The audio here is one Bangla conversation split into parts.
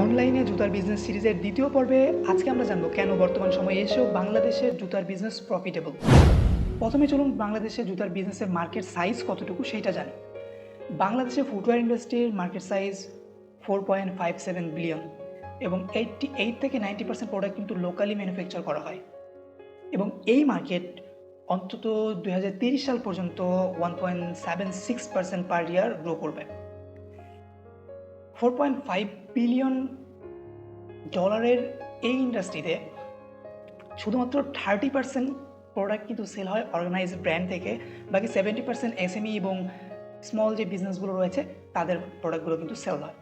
অনলাইনে জুতার বিজনেস সিরিজের দ্বিতীয় পর্বে আজকে আমরা জানব কেন বর্তমান সময়ে এসেও বাংলাদেশের জুতার বিজনেস প্রফিটেবল প্রথমে চলুন বাংলাদেশের জুতার বিজনেসের মার্কেট সাইজ কতটুকু সেটা জানি। বাংলাদেশের ফুটওয়্যার ইন্ডাস্ট্রির market size four point five seven billion এবং এইটটি এইট থেকে নাইনটি পার্সেন্ট প্রোডাক্ট কিন্তু লোকালি ম্যানুফ্যাকচার করা হয়। এবং এই মার্কেট অন্তত দুই সাল পর্যন্ত one point seven six percent per year grow করবে। ফোর পয়েন্ট ফাইভ বিলিয়ন ডলারের এই ইন্ডাস্ট্রিতে শুধুমাত্র থার্টি পার্সেন্ট প্রোডাক্ট কিন্তু সেল হয় অর্গানাইজ ব্র্যান্ড থেকে, বাকি সেভেন্টি পার্সেন্ট এসএমই এবং স্মল যে বিজনেসগুলো রয়েছে, তাদের প্রোডাক্টগুলো কিন্তু সেল হয়।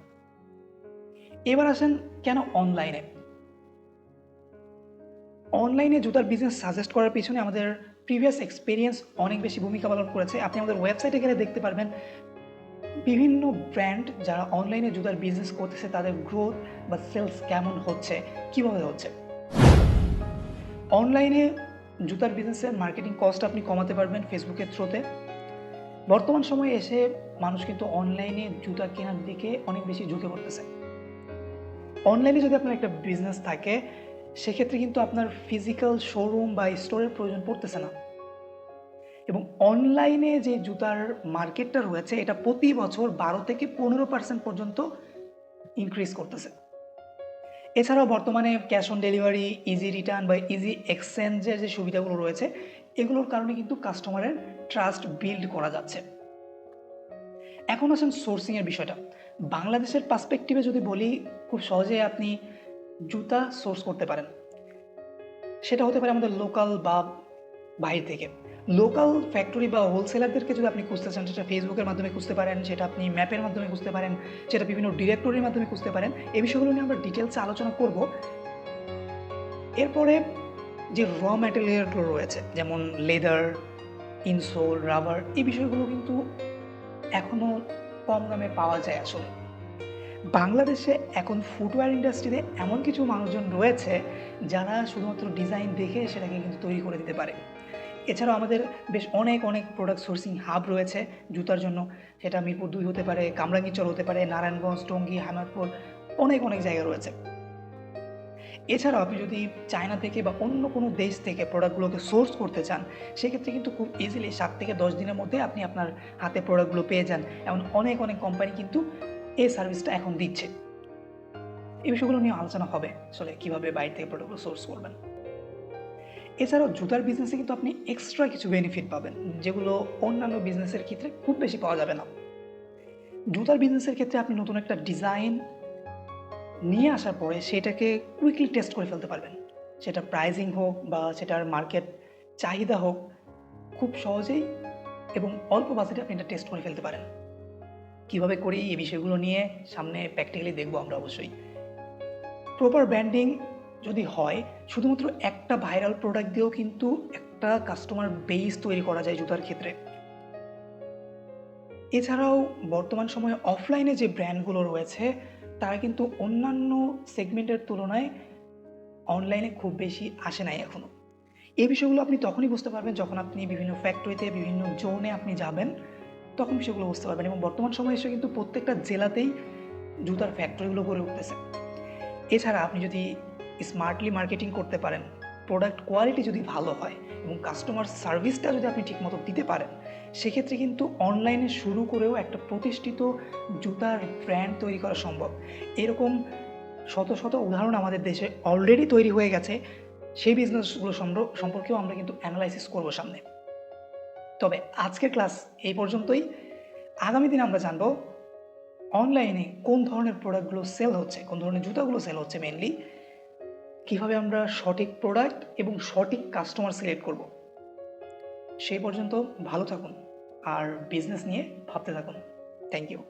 এবার আসেন কেন অনলাইনে অনলাইনে জুতার বিজনেস সাজেস্ট করার পিছনে আমাদের প্রিভিয়াস এক্সপিরিয়েন্স অনেক বেশি ভূমিকা পালন করেছে। আপনি আমাদের ওয়েবসাইটে গেলে দেখতে পারবেন বিভিন্ন ব্র্যান্ড যারা অনলাইনে জুতার বিজনেস করতেছে, তাদের গ্রোথ বা সেলস কেমন হচ্ছে? কীভাবে হচ্ছে? অনলাইনে জুতার বিজনেসের মার্কেটিং কস্ট আপনি কমাতে পারবেন ফেসবুকের থ্রুতে বর্তমান সময়ে এসে মানুষ কিন্তু অনলাইনে জুতা কেনার দিকে অনেক বেশি ঝুঁকে পড়তেছে। অনলাইনে যদি আপনার একটা বিজনেস থাকে, সেক্ষেত্রে কিন্তু আপনার ফিজিক্যাল শোরুম বা স্টোরের প্রয়োজন পড়তেছে না। এবং অনলাইনে যে জুতার মার্কেটটা রয়েছে, এটা প্রতি বছর বারো থেকে পনেরো পার্সেন্ট পর্যন্ত ইনক্রিজ করতেছে। এছাড়াও বর্তমানে cash on delivery easy return বা ইজি এক্সচেঞ্জের যে সুবিধাগুলো রয়েছে, এগুলোর কারণে কিন্তু কাস্টমারের ট্রাস্ট বিল্ড করা যাচ্ছে। এখন আসেন সোর্সিংয়ের বিষয়টা। বাংলাদেশের পার্সপেক্টিভে যদি বলি, খুব সহজে আপনি জুতা সোর্স করতে পারেন। সেটা হতে পারে আমাদের লোকাল বা বাইরে থেকে। লোকাল ফ্যাক্টরি বা হোলসেলারদেরকে যদি আপনি খুঁজতে চান সেটা ফেসবুকের মাধ্যমে খুঁজতে পারেন সেটা আপনি ম্যাপের মাধ্যমে খুঁজতে পারেন সেটা বিভিন্ন ডিরেক্টরির মাধ্যমে খুঁজতে পারেন, এই বিষয়গুলো নিয়ে আমরা ডিটেলসে আলোচনা করব। এরপরে যে র ম্যাটেরিয়ালগুলো রয়েছে, যেমন লেদার ইনসোল রাবার এই বিষয়গুলো কিন্তু এখনও কম দামে পাওয়া যায় আসলে। বাংলাদেশে এখন ফুটওয়্যার ইন্ডাস্ট্রিতে এমন কিছু মানুষজন রয়েছে, যারা শুধুমাত্র ডিজাইন দেখে সেটাকে কিন্তু তৈরি করে দিতে পারে। এছাড়াও আমাদের বেশ অনেক অনেক প্রোডাক্ট সোর্সিং হাব রয়েছে জুতার জন্য। সেটা মিরপুর দুই হতে পারে কামরাঙ্গীচর হতে পারে, নারায়ণগঞ্জ, টঙ্গী, হামাদপুর, অনেক অনেক জায়গা রয়েছে। এছাড়াও আপনি যদি চায়না থেকে বা অন্য কোনো দেশ থেকে প্রোডাক্টগুলোকে সোর্স করতে চান, সেক্ষেত্রে কিন্তু খুব ইজিলি সাত থেকে দশ দিনের মধ্যে আপনি আপনার হাতে প্রোডাক্টগুলো পেয়ে যান। এমন অনেক অনেক কোম্পানি কিন্তু এই সার্ভিসটা এখন দিচ্ছে। এই বিষয়গুলো নিয়ে আলোচনা হবে, আসলে কীভাবে বাইরে থেকে প্রোডাক্টগুলো সোর্স করবেন। এছাড়াও জুতার বিজনেসে কিন্তু আপনি এক্সট্রা কিছু বেনিফিট পাবেন, যেগুলো অন্যান্য বিজনেসের ক্ষেত্রে খুব বেশি পাওয়া যাবে না। জুতার বিজনেসের ক্ষেত্রে আপনি নতুন একটা ডিজাইন নিয়ে আসার পরে সেটাকে কুইকলি টেস্ট করে ফেলতে পারবেন। সেটা প্রাইজিং হোক বা সেটার মার্কেট চাহিদা হোক, খুব সহজেই এবং অল্প বাজেটে আপনি এটা টেস্ট করে ফেলতে পারেন। কীভাবে করি এই বিষয়গুলো নিয়ে সামনে প্র্যাকটিক্যালি দেখব আমরা অবশ্যই। প্রপার ব্র্যান্ডিং যদি হয়, শুধুমাত্র একটা ভাইরাল প্রোডাক্ট দিয়েও কিন্তু একটা কাস্টমার বেস তৈরি করা যায় জুতার ক্ষেত্রে। এছাড়াও বর্তমান সময়ে অফলাইনে যে ব্র্যান্ডগুলো রয়েছে, তারা কিন্তু অন্যান্য সেগমেন্টের তুলনায় অনলাইনে খুব বেশি আসে নাই এখনও এই বিষয়গুলো আপনি তখনই বুঝতে পারবেন যখন আপনি বিভিন্ন ফ্যাক্টরিতে বিভিন্ন জোনে আপনি যাবেন, তখন বিষয়গুলো বুঝতে পারবেন এবং বর্তমান সময়ে এসে কিন্তু প্রত্যেকটা জেলাতেই জুতার ফ্যাক্টরিগুলো গড়ে উঠতেছে। এছাড়া আপনি যদি স্মার্টলি মার্কেটিং করতে পারেন। প্রোডাক্ট কোয়ালিটি যদি ভালো হয় এবং কাস্টমার সার্ভিসটা যদি আপনি ঠিকমতো দিতে পারেন, সেক্ষেত্রে কিন্তু অনলাইনে শুরু করেও একটা প্রতিষ্ঠিত জুতার ব্র্যান্ড তৈরি করা সম্ভব। এরকম শত শত উদাহরণ আমাদের দেশে অলরেডি তৈরি হয়ে গেছে। সেই বিজনেসগুলো সম্পর্কেও আমরা কিন্তু অ্যানালাইসিস করব সামনে। তবে আজকের ক্লাস এই পর্যন্তই। আগামী দিন আমরা জানব অনলাইনে কোন ধরনের প্রোডাক্টগুলো সেল হচ্ছে, কোন ধরনের জুতাগুলো সেল হচ্ছে মেনলি কীভাবে আমরা সঠিক প্রোডাক্ট এবং সঠিক কাস্টমার সিলেক্ট করব। সেই পর্যন্ত ভালো থাকুন আর বিজনেস নিয়ে ভাবতে থাকুন। Thank you